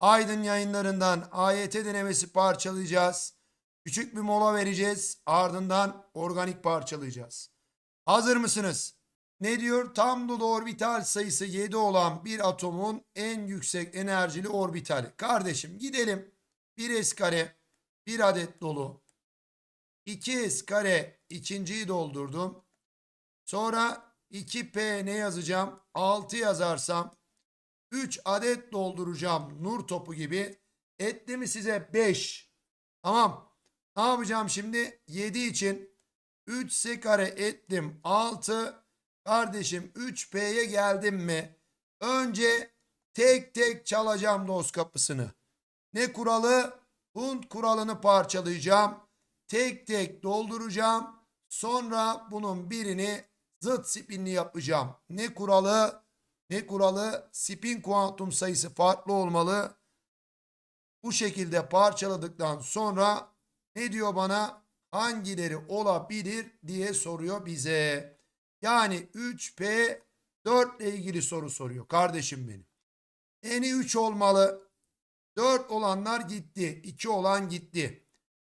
Aydın yayınlarından AYT denemesi parçalayacağız. Küçük bir mola vereceğiz. Ardından organik parçalayacağız. Hazır mısınız? Ne diyor? Tam dolu orbital sayısı 7 olan bir atomun en yüksek enerjili orbitali. Kardeşim gidelim. 1s kare bir adet dolu. 2s kare ikinciyi doldurdum. Sonra 2p ne yazacağım? 6 yazarsam 3 adet dolduracağım nur topu gibi. Etti mi size 5. Tamam. Ne yapacağım şimdi? 7 için 3 s kare ettim 6. Kardeşim 3P'ye geldim mi? Önce tek tek çalacağım dost kapısını. Ne kuralı? Hund kuralını parçalayacağım. Tek tek dolduracağım. Sonra bunun birini zıt spinli yapacağım. Ne kuralı? Ne kuralı? Spin kuantum sayısı farklı olmalı. Bu şekilde parçaladıktan sonra ne diyor bana? Hangileri olabilir diye soruyor bize. Yani 3P 4 ile ilgili soru soruyor kardeşim benim. Eni 3 olmalı. 4 olanlar gitti. 2 olan gitti.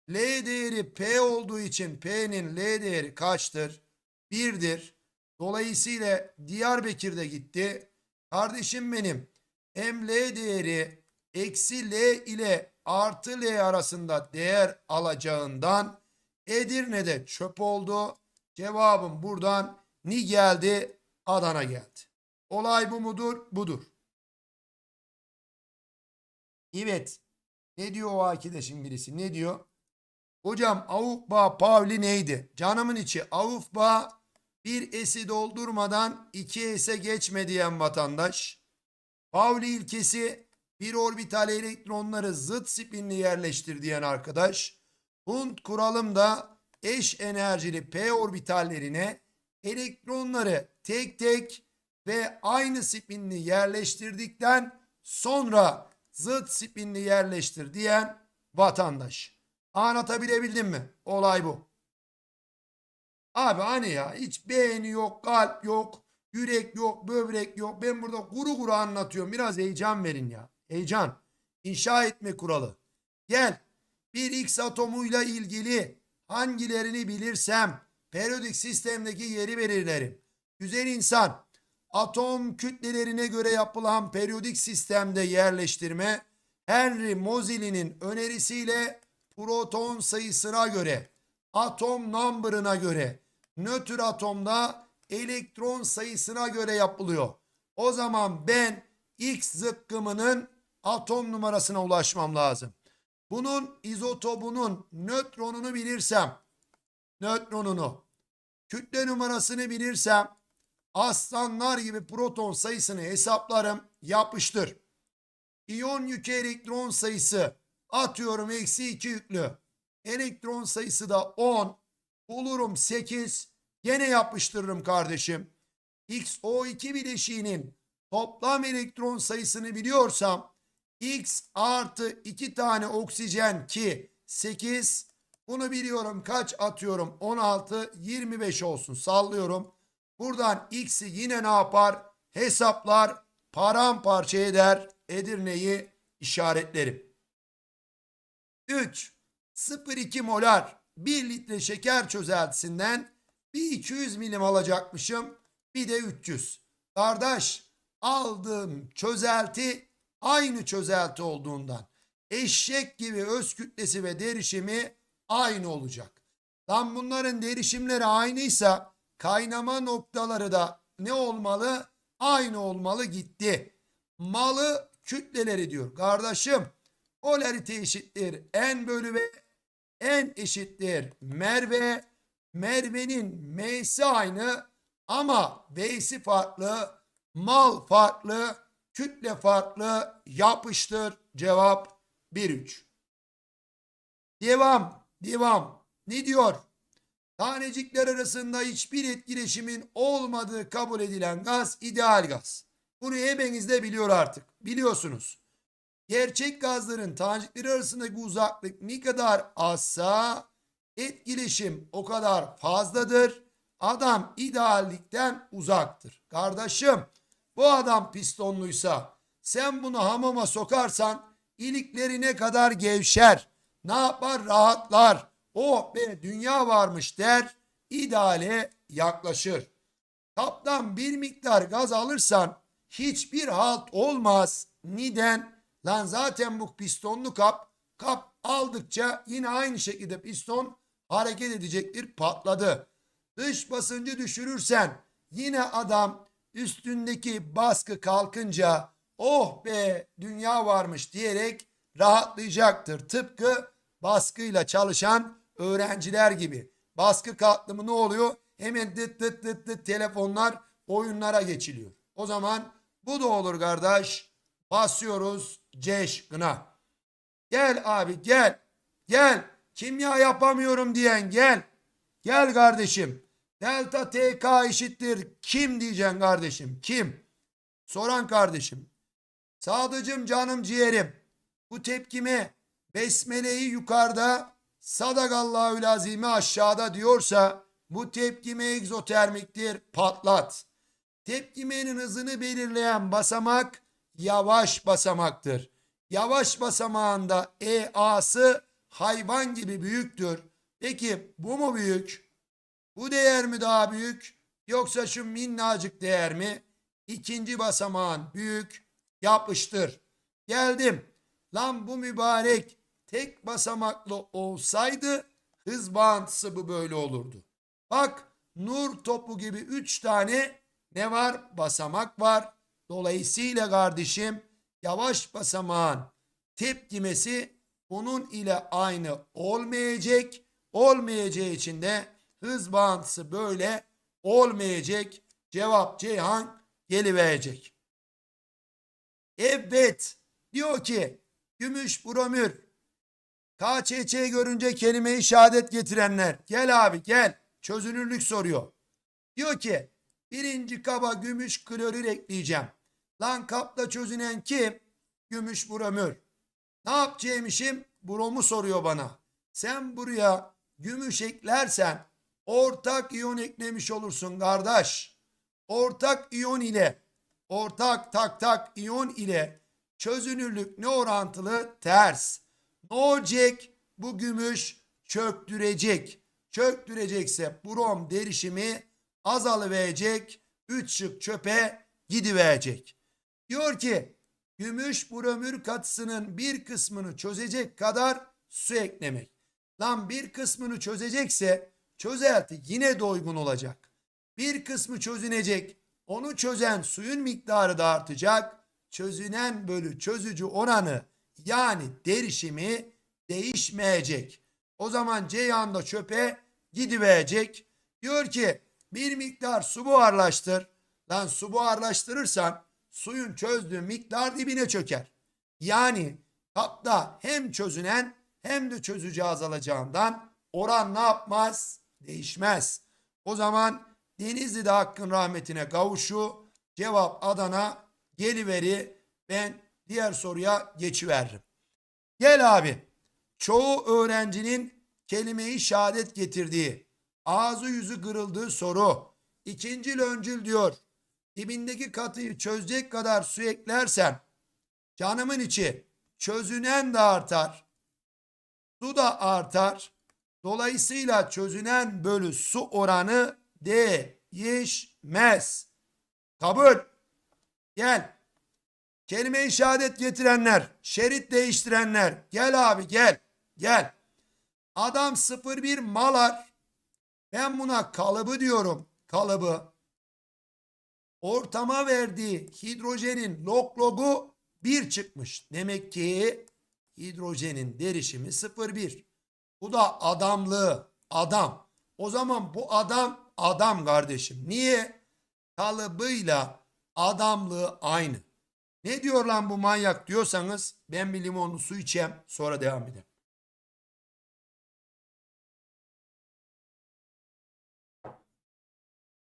L değeri P olduğu için P'nin L değeri kaçtır? 1'dir. Dolayısıyla Diyarbakır da gitti. Kardeşim benim hem L değeri eksi L ile artı L arasında değer alacağından Edirne'de çöp oldu. Cevabım buradan Ni geldi, Adana geldi. Olay bu mudur? Budur. Evet. Ne diyor o arkadaşın birisi? Ne diyor? Hocam Avrupa Pavli neydi? Canımın içi Avrupa bir esi doldurmadan iki ese geçme diyen vatandaş. Pauli ilkesi bir orbital elektronları zıt spinli yerleştir diyen arkadaş. Hund kuralım da eş enerjili p orbitallerine elektronları tek tek ve aynı spinli yerleştirdikten sonra zıt spinli yerleştir diyen vatandaş. Anlatabilebildim mi? Olay bu. Abi hani ya hiç beğeni yok, kalp yok, yürek yok, böbrek yok. Ben burada kuru kuru anlatıyorum. Biraz heyecan verin ya. Heyecan. İnşa etme kuralı. Gel. Bir X atomuyla ilgili hangilerini bilirsem periyodik sistemdeki yeri belirlerim. Güzel insan. Atom kütlelerine göre yapılan periyodik sistemde yerleştirme Henry Moseley'nin önerisiyle proton sayısına göre, atom number'ına göre, nötr atomda elektron sayısına göre yapılıyor. O zaman ben X zıkkımının atom numarasına ulaşmam lazım. Bunun izotopunun nötronunu bilirsem, nötronunu, kütle numarasını bilirsem, aslanlar gibi proton sayısını hesaplarım, yapıştır. İyon yükü elektron sayısı atıyorum eksi 2 yüklü. Elektron sayısı da 10. Bulurum 8. Gene yapıştırırım kardeşim. XO2 bileşiğinin toplam elektron sayısını biliyorsam X artı 2 tane oksijen ki 8 bunu biliyorum kaç atıyorum 16 25 olsun sallıyorum. Buradan X'i yine ne yapar? Hesaplar paramparça eder Edirne'yi işaretlerim. 3. 0,2 molar 1 litre şeker çözeltisinden bir 200 milim alacakmışım bir de 300. Kardeş aldığım çözelti aynı çözelti olduğundan eşek gibi öz kütlesi ve derişimi aynı olacak. Lan bunların derişimleri aynıysa kaynama noktaları da ne olmalı? Aynı olmalı gitti. Malı kütleleri diyor. Kardeşim polarite eşittir n bölü v n eşittir merve mervenin m'si aynı ama v'si farklı mal farklı kütle farklı yapıştır. Cevap 1-3 devam devam. Ne diyor? Tanecikler arasında hiçbir etkileşimin olmadığı kabul edilen gaz ideal gaz. Bunu hepiniz de biliyor artık biliyorsunuz. Gerçek gazların tanecikleri arasındaki uzaklık ne kadar azsa etkileşim o kadar fazladır. Adam ideallikten uzaktır. Kardeşim bu adam pistonluysa sen bunu hamama sokarsan ilikleri ne kadar gevşer. Ne yapar? Rahatlar. Oh be dünya varmış der. ideale yaklaşır. Kaptan bir miktar gaz alırsan hiçbir halt olmaz. Neden? Lan zaten bu pistonlu kap. Kap aldıkça yine aynı şekilde piston hareket edecektir. Patladı. Dış basıncı düşürürsen yine adam üstündeki baskı kalkınca oh be dünya varmış diyerek rahatlayacaktır. Tıpkı baskıyla çalışan öğrenciler gibi. Baskı kalktı mı ne oluyor? Hemen dıt dıt dıt dıt telefonlar oyunlara geçiliyor. O zaman bu da olur kardeş. Basıyoruz C şıkkına. Gel abi gel. Gel. Kimya yapamıyorum diyen gel. Gel kardeşim. Delta TK eşittir. Kim diyeceksin kardeşim? Kim? Soran kardeşim. Sadıcım canım ciğerim. Bu tepkime besmeleyi yukarıda sadakallahü lazimi aşağıda diyorsa bu tepkime egzotermiktir patlat. Tepkimenin hızını belirleyen basamak yavaş basamaktır. Yavaş basamağında EA'sı hayvan gibi büyüktür. Peki bu mu büyük? Bu değer mi daha büyük? Yoksa şu minnacık değer mi? İkinci basamağın büyük yapıştır. Geldim. Lan bu mübarek tek basamaklı olsaydı hız bağıntısı bu böyle olurdu. Bak nur topu gibi üç tane ne var? Basamak var. Dolayısıyla kardeşim yavaş basamağın tepkimesi bunun ile aynı olmayacak. Olmayacağı için de hız bağıntısı böyle olmayacak. Cevap Ceyhan geliverecek. Evet diyor ki gümüş bromür KÇÇ görünce kelime-i şehadet getirenler gel abi gel çözünürlük soruyor. Diyor ki birinci kaba gümüş klorür ekleyeceğim. Lan kapla çözünen kim? Gümüş bromür. Ne yapacağımışım? Bromu soruyor bana. Sen buraya gümüş eklersen ortak iyon eklemiş olursun kardeş. Ortak iyon ile ortak tak tak iyon ile çözünürlük ne orantılı? Ters. Ne olacak? Bu gümüş çöktürecek. Çöktürecekse brom derişimi azalıverecek. Üç şık çöpe gidiverecek. Diyor ki gümüş bromür katısının bir kısmını çözecek kadar su eklemek. Lan bir kısmını çözecekse çözelti yine doygun olacak. Bir kısmı çözünecek. Onu çözen suyun miktarı da artacak. Çözünen bölü çözücü oranı yani derişimi değişmeyecek. O zaman Ceyhan da çöpe gidiverecek. Diyor ki bir miktar su buharlaştır. Lan su buharlaştırırsan suyun çözdüğü miktar dibine çöker. Yani kapta hem çözünen hem de çözücü azalacağından oran ne yapmaz? Değişmez. O zaman Denizli'de hakkın rahmetine kavuşu cevap Adana geliveri ben diğer soruya geçiveririm. Gel abi. Çoğu öğrencinin kelimeyi şehadet getirdiği, ağzı yüzü kırıldığı soru. İkinci öncül diyor. Dibindeki katıyı çözecek kadar su eklersen canımın içi çözünen de artar. Su da artar. Dolayısıyla çözünen bölü su oranı değişmez. Kabul. Gel. Kelime-i şehadet getirenler, şerit değiştirenler. Gel abi gel. Gel. Adam 01 malar. Ben buna kalıbı diyorum. Kalıbı. Ortama verdiği hidrojenin log logu 1 çıkmış. Demek ki hidrojenin derişimi 0,1. Bu da adamlığı. Adam. O zaman bu adam adam kardeşim. Niye? Kalıbıyla adamlığı aynı. Ne diyor lan bu manyak diyorsanız ben bir limonlu su içeyim sonra devam edelim.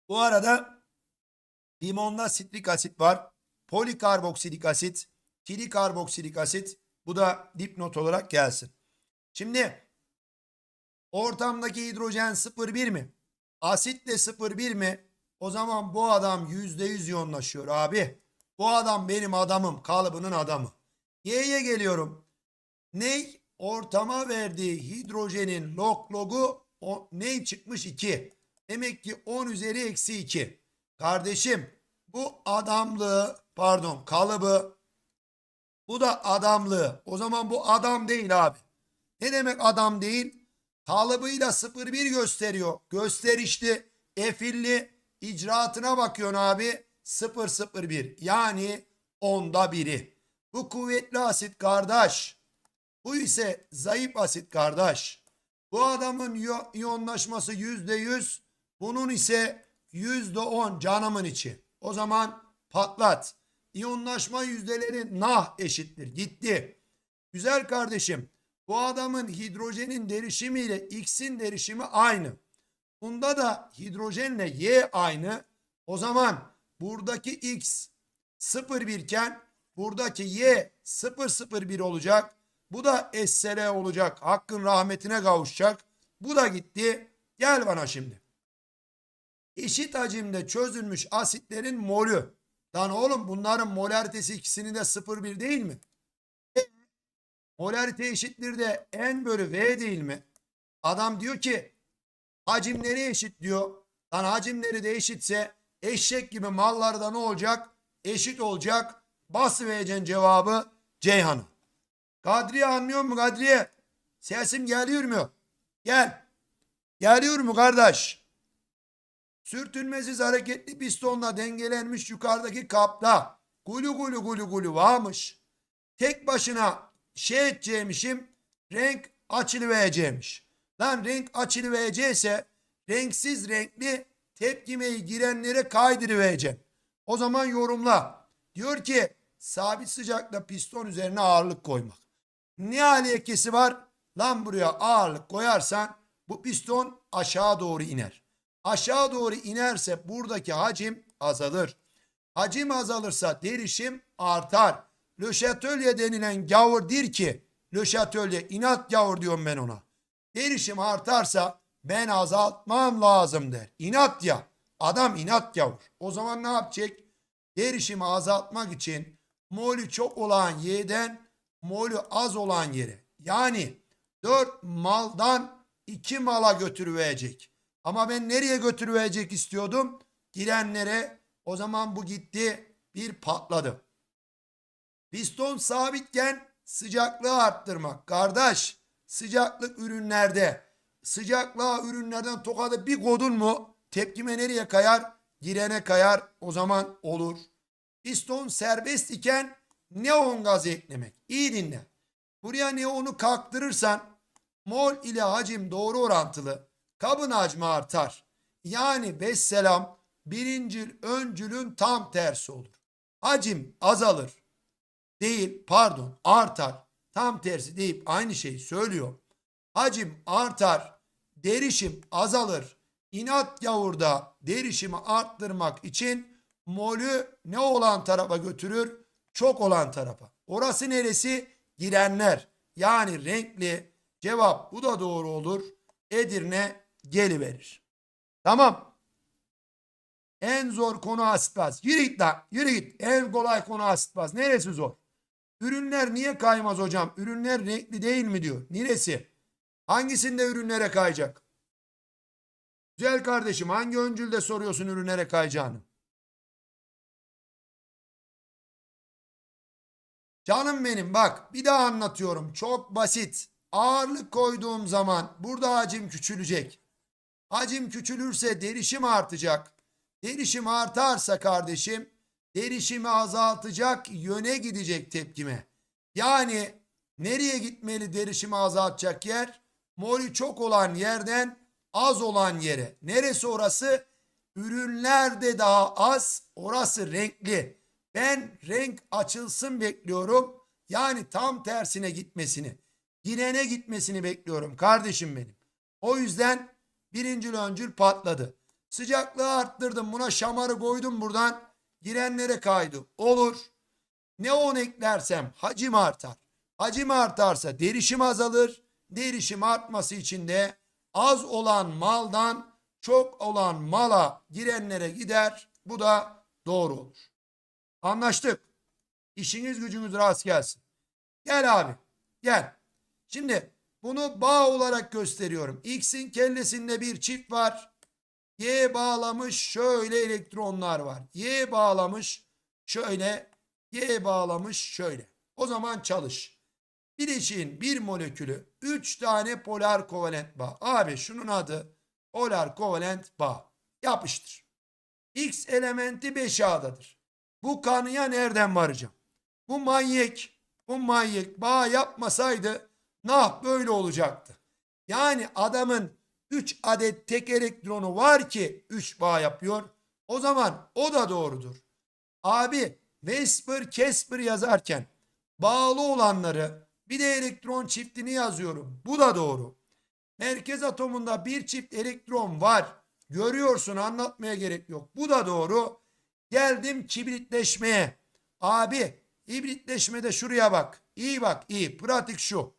Bu arada limonda sitrik asit var. Polikarboksilik asit, trikarboksilik asit. Bu da dipnot olarak gelsin. Şimdi ortamdaki hidrojen 0,1 mi? Asit de 0,1 mi? O zaman bu adam %100 yoğunlaşıyor abi. Bu adam benim adamım. Kalıbının adamı. Y'ye geliyorum. Ney? Ortama verdiği hidrojenin log logu o, ney çıkmış 2. Demek ki 10 üzeri eksi 2. Kardeşim bu adamlığı pardon kalıbı bu da adamlığı. O zaman bu adam değil abi. Ne demek adam değil? Kalıbıyla 0-1 gösteriyor. Gösterişli, efilli icraatına bakıyorsun abi. 0-0-1 yani onda biri. Bu kuvvetli asit kardeş. Bu ise zayıf asit kardeş. Bu adamın yo- iyonlaşması yüzde yüz. Bunun ise yüzde on canımın içi. O zaman patlat. İyonlaşma yüzdeleri nah eşittir. Gitti. Güzel kardeşim. Bu adamın hidrojenin derişimi ile X'in derişimi aynı. Bunda da hidrojenle Y aynı. O zaman buradaki X 0,1 iken buradaki Y 0,01 olacak. Bu da SL olacak. Hakkın rahmetine kavuşacak. Bu da gitti. Gel bana şimdi. Eşit hacimde çözülmüş asitlerin molü. Lan oğlum bunların molaritesi ikisinin de 0,1 değil mi? E, Molarite eşittir de N bölü V değil mi? Adam diyor ki hacimleri eşit diyor. Lan hacimleri de eşitse eşek gibi mallarda ne olacak? Eşit olacak. Bas vereceksin cevabı Ceyhan'ı. Kadriye anlıyor mu Kadriye? Sesim geliyor mu? Gel. Geliyor mu kardeş? Sürtünmesiz hareketli pistonla dengelenmiş yukarıdaki kapta gulu gulu gulu gulu varmış. Tek başına şey edeceğimişim renk açılıvereceğimiş. Lan renk açılıverecekse renksiz renkli tepkimeyi girenlere kaydırıvereceğim. O zaman yorumla. Diyor ki sabit sıcakta piston üzerine ağırlık koymak. Ne alakası var? Lan buraya ağırlık koyarsan bu piston aşağı doğru iner. Aşağı doğru inerse buradaki hacim azalır. Hacim azalırsa derişim artar. Le Chatelier denilen gavurdir ki Le Chatelier inat gavur diyorum ben ona. Derişim artarsa ben azaltmam lazım der. İnat ya. Adam inat gavur. O zaman ne yapacak? Derişimi azaltmak için molü çok olan Y'den molü az olan yere yani 4 maldan 2 mala götürüverecek. Ama ben nereye götürüverecek istiyordum? Girenlere. O zaman bu gitti bir patladı. Piston sabitken sıcaklığı arttırmak. Kardeş sıcaklık ürünlerde sıcaklığa ürünlerden tokadı bir kodun mu tepkime nereye kayar? Girene kayar o zaman olur. Piston serbest iken neon gazı eklemek. İyi dinle. Buraya neonu kalktırırsan mol ile hacim doğru orantılı. Kabın hacmi artar. Yani vesselam birincil öncülün tam tersi olur. Hacim azalır. Değil pardon artar. Tam tersi deyip aynı şeyi söylüyor. Hacim artar. Derişim azalır. İnat gavurda derişimi arttırmak için molü ne olan tarafa götürür? Çok olan tarafa. Orası neresi? Girenler. Yani renkli cevap bu da doğru olur. Edirne geliverir. Tamam. En zor konu asit baz. Yürü git lan. Yürü git. En kolay konu asit baz. Neresi zor? Ürünler niye kaymaz hocam? Ürünler renkli değil mi diyor. Neresi? Hangisinde ürünlere kayacak? Güzel kardeşim hangi öncülde soruyorsun ürünlere kayacağını? Canım benim bak bir daha anlatıyorum. Çok basit. Ağırlık koyduğum zaman burada hacim küçülecek. Hacim küçülürse derişim artacak. Derişim artarsa kardeşim derişimi azaltacak yöne gidecek tepkime. Yani nereye gitmeli derişimi azaltacak yer? Molü çok olan yerden az olan yere. Neresi orası? Ürünlerde daha az, orası renkli. Ben renk açılsın bekliyorum. Yani tam tersine gitmesini, girene gitmesini bekliyorum kardeşim benim. O yüzden birincil öncül patladı. Sıcaklığı arttırdım. Buna şamarı koydum buradan. Girenlere kaydı. Olur. Neon eklersem hacim artar. Hacim artarsa derişim azalır. Derişim artması için de az olan maldan çok olan mala girenlere gider. Bu da doğru olur. Anlaştık. İşiniz gücünüz rast gelsin. Gel abi. Gel. Şimdi bunu bağ olarak gösteriyorum. X'in kellesinde bir çift var. Y bağlamış şöyle elektronlar var. Y bağlamış şöyle. Y bağlamış şöyle. O zaman çalış. Bileşiğin bir molekülü 3 tane polar kovalent bağ. Abi şunun adı polar kovalent bağ. Yapıştır. X elementi 5A'dadır. Bu kanıya nereden varacağım? Bu manyak, bu manyak bağ yapmasaydı nah böyle olacaktı. Yani adamın 3 adet tek elektronu var ki 3 bağ yapıyor. O zaman o da doğrudur. Abi Vesper Casper yazarken bağlı olanları bir de elektron çiftini yazıyorum. Bu da doğru. Merkez atomunda bir çift elektron var. Görüyorsun anlatmaya gerek yok. Bu da doğru. Geldim kibritleşmeye. Abi hibritleşmede şuraya bak. İyi bak iyi. Pratik şu.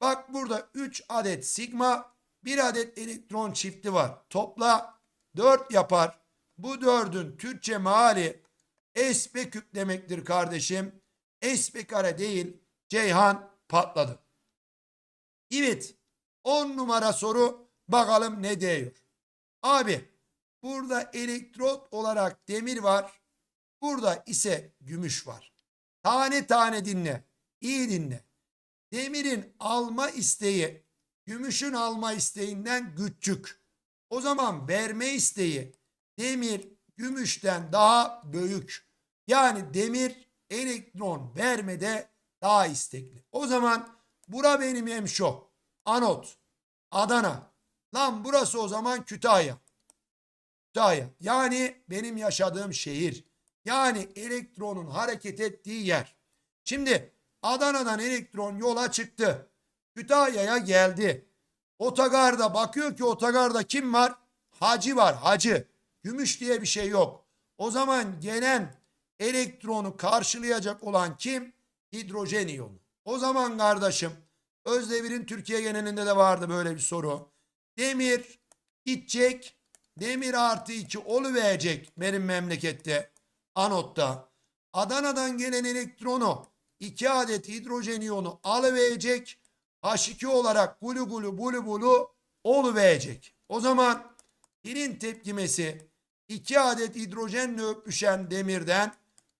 Bak burada 3 adet sigma, 1 adet elektron çifti var. Topla 4 yapar. Bu 4'ün Türkçe meali sp küp demektir kardeşim. sp kare değil. Ceyhan patladı. Evet. 10 numara soru bakalım ne diyor. Abi burada elektrot olarak demir var. Burada ise gümüş var. Tane tane dinle. İyi dinle. Demirin alma isteği gümüşün alma isteğinden küçük. O zaman verme isteği demir gümüşten daha büyük. Yani demir elektron vermede daha istekli. O zaman bura benim hemşo. Anot. Adana. Lan burası o zaman Kütahya. Kütahya. Yani benim yaşadığım şehir. Yani elektronun hareket ettiği yer. Şimdi Adana'dan elektron yola çıktı. Kütahya'ya geldi. Otogarda bakıyor ki otogarda kim var? Hacı var hacı. Gümüş diye bir şey yok. O zaman gelen elektronu karşılayacak olan kim? Hidrojen iyonu. O zaman kardeşim Özdemir'in Türkiye genelinde de vardı böyle bir soru. Demir gidecek. Demir artı 2 oluverecek benim memlekette. Anotta. Adana'dan gelen elektronu 2 adet hidrojen iyonu alıverecek. H2 olarak gulu gulu bulu bulu oluverecek. O zaman pirin tepkimesi 2 adet hidrojenle öpüşen demirden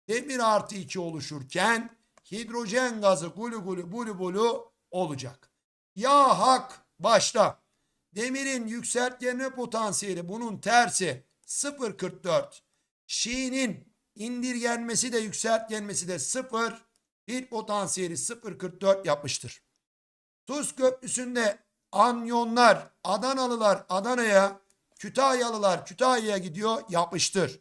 demir artı 2 oluşurken hidrojen gazı gulu gulu bulu bulu olacak. Ya hak başta. Demirin yükseltgenme potansiyeli bunun tersi 0.44. Şiinin indirgenmesi de yükseltgenmesi de 0. Bir potansiyeli 0.44 yapmıştır. Tuz Köprüsü'nde anyonlar, Adanalılar Adana'ya, Kütahyalılar Kütahya'ya gidiyor yapıştır.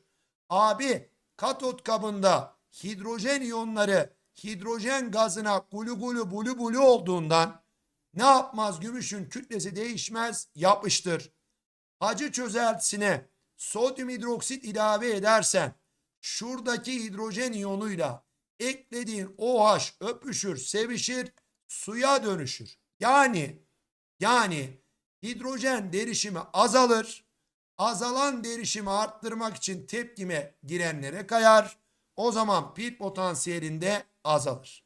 Abi katot kabında hidrojen iyonları hidrojen gazına gulu gulu bulu bulu olduğundan ne yapmaz gümüşün kütlesi değişmez yapıştır. Hacı çözeltisine sodyum hidroksit ilave edersen şuradaki hidrojen iyonuyla eklediğin OH öpüşür, sevişir, suya dönüşür. Yani yani hidrojen derişimi azalır. Azalan derişimi arttırmak için tepkime girenlere kayar. O zaman pil potansiyelinde azalır.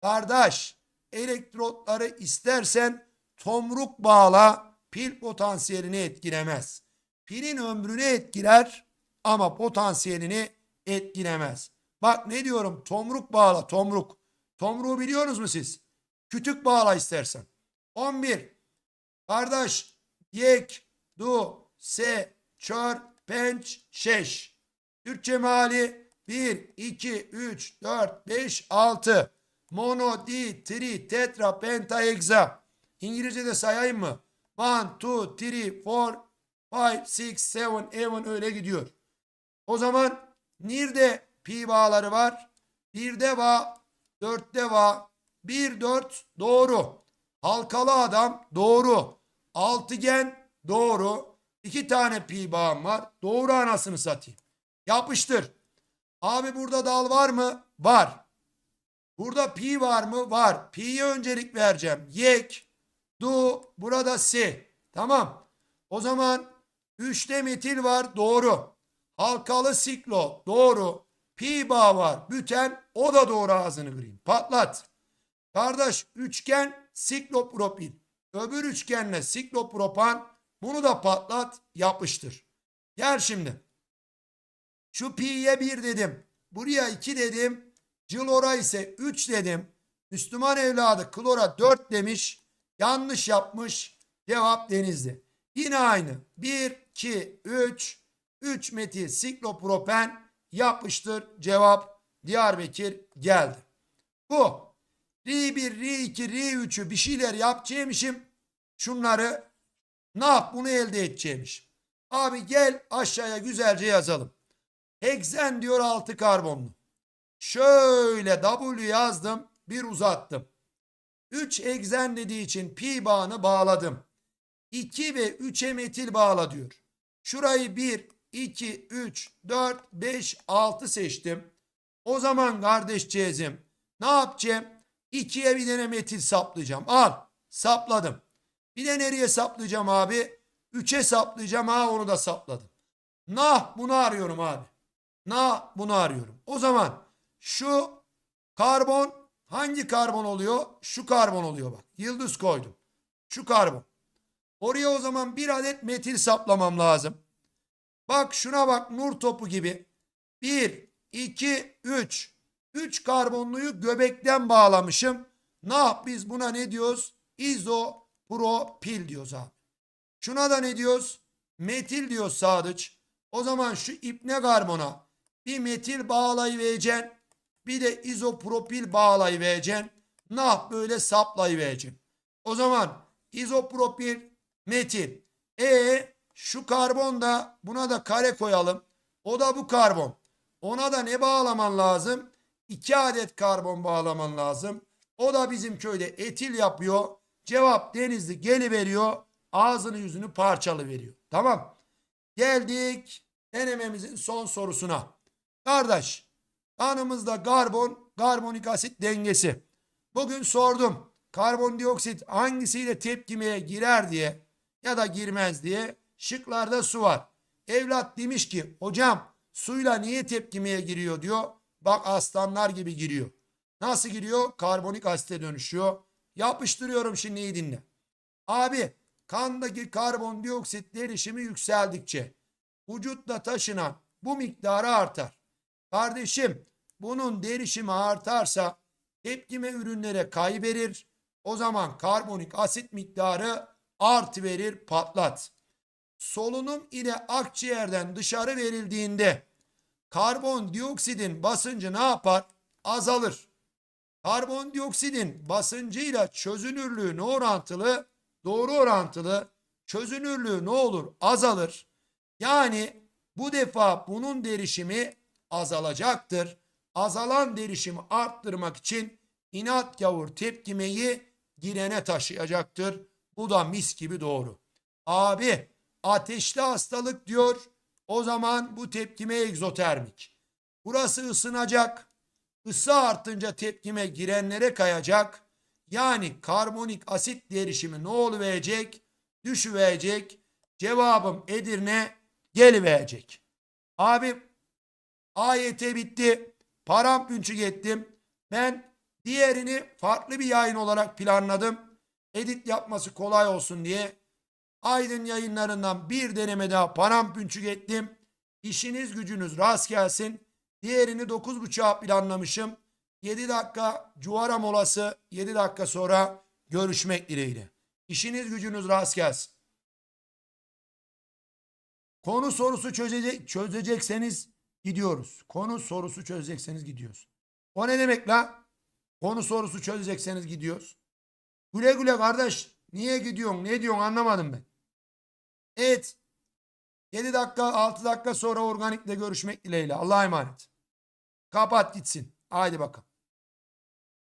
Kardeş elektrotları istersen tomruk bağla pil potansiyelini etkilemez. Pilin ömrünü etkiler ama potansiyelini etkilemez. Bak ne diyorum tomruk bağla tomruk. Tomruğu biliyorsunuz mu siz? Kütük bağla istersen. 11. Kardeş yek, du, se, çör, penç, şeş. Türkçe meali 1, 2, 3, 4, 5, 6. Mono, di, tri, tetra, penta, hexa. İngilizce'de sayayım mı? 1, 2, 3, 4, 5, 6, 7, 8 öyle gidiyor. O zaman nerede pi bağları var? 1'de bağ, 4'te bağ. 1, 4 doğru. Halkalı adam doğru. Altıgen doğru. İki tane pi bağım var. Doğru anasını satayım. Yapıştır. Abi burada dal var mı? Var. Burada pi var mı? Var. Pi'ye öncelik vereceğim. Yek, du, burada si. Tamam. O zaman 3'te metil var. Doğru. Halkalı siklo. Doğru. Pi bağ var. Büten o da doğru ağzını kırayım. Patlat. Kardeş üçgen siklopropil. Öbür üçgenle siklopropan. Bunu da patlat yapıştır. Gel şimdi. Şu pi'ye 1 dedim. Buraya 2 dedim. Cılora ise 3 dedim. Müslüman evladı klora 4 demiş. Yanlış yapmış. Cevap denizli. Yine aynı. 1, 2, 3. 3 metil siklopropen yapıştır. Cevap Diyarbakır geldi. Bu. Ri 1, Ri 2, Ri 3'ü bir şeyler yapacağımışım. Şunları ne yap bunu elde edeceğimiş. Abi gel aşağıya güzelce yazalım. Heksen diyor 6 karbonlu. Şöyle W yazdım bir uzattım. 3 heksen dediği için pi bağını bağladım. 2 ve 3'e metil bağla diyor. Şurayı 1, 2, 3, 4, 5, 6 seçtim. O zaman kardeşçeğizim ne yapacağım? 2'ye bir tane metil saplayacağım. Al sapladım. Bir de nereye saplayacağım abi? 3'e saplayacağım. Ha onu da sapladım. Nah bunu arıyorum abi. Na bunu arıyorum. O zaman şu karbon hangi karbon oluyor? Şu karbon oluyor bak. Yıldız koydum. Şu karbon. Oraya o zaman bir adet metil saplamam lazım. Bak şuna bak nur topu gibi. 1, 2, 3. 3 karbonluyu göbekten bağlamışım. Ne yap biz buna ne diyoruz? İzopropil diyoruz abi. Şuna da ne diyoruz? Metil diyoruz sadıç. O zaman şu ipne karbona bir metil bağlayıvereceksin. Bir de izopropil bağlayıvereceksin. Ne yap böyle saplayıvereceksin. O zaman izopropil metil. E şu karbon da buna da kare koyalım. O da bu karbon. Ona da ne bağlaman lazım? 2 adet karbon bağlaman lazım. O da bizim köyde etil yapıyor. Cevap denizli geliveriyor. Ağzını yüzünü parçalı veriyor. Tamam. Geldik denememizin son sorusuna. Kardeş kanımızda karbon karbonik asit dengesi. Bugün sordum. Karbondioksit hangisiyle tepkimeye girer diye ya da girmez diye şıklarda su var. Evlat demiş ki hocam suyla niye tepkimeye giriyor diyor. Bak aslanlar gibi giriyor. Nasıl giriyor? Karbonik asite dönüşüyor. Yapıştırıyorum şimdi iyi dinle. Abi kandaki karbondioksit derişimi yükseldikçe vücutta taşınan bu miktarı artar. Kardeşim bunun derişimi artarsa tepkime ürünlere kayberir. O zaman karbonik asit miktarı art verir patlat. Solunum ile akciğerden dışarı verildiğinde karbondioksidin basıncı ne yapar? Azalır. Karbondioksidin basıncıyla çözünürlüğü ne orantılı? Doğru orantılı. Çözünürlüğü ne olur? Azalır. Yani bu defa bunun derişimi azalacaktır. Azalan derişimi arttırmak için inat gavur tepkimeyi girene taşıyacaktır. Bu da mis gibi doğru. Abi ateşli hastalık diyor. O zaman bu tepkime egzotermik. Burası ısınacak. Isı artınca tepkime girenlere kayacak. Yani karbonik asit derişimi ne oluverecek? Düşüverecek. Cevabım Edirne geliverecek. Abi AYT bitti. Parampünçük ettim. Ben diğerini farklı bir yayın olarak planladım. Edit yapması kolay olsun diye. Aydın yayınlarından bir deneme daha parampünçük ettim. İşiniz gücünüz rast gelsin. Diğerini 9.30'a planlamışım. 7 dakika cuvara molası 7 dakika sonra görüşmek dileğiyle. İşiniz gücünüz rast gelsin. Konu sorusu çözecek, çözecekseniz gidiyoruz. Konu sorusu çözecekseniz gidiyoruz. O ne demek la? Konu sorusu çözecekseniz gidiyoruz. Güle güle kardeş. Niye gidiyorsun? Ne diyorsun anlamadım ben. Evet. 7 dakika 6 dakika sonra organikle görüşmek dileğiyle. Allah'a emanet. Kapat gitsin. Haydi bakalım.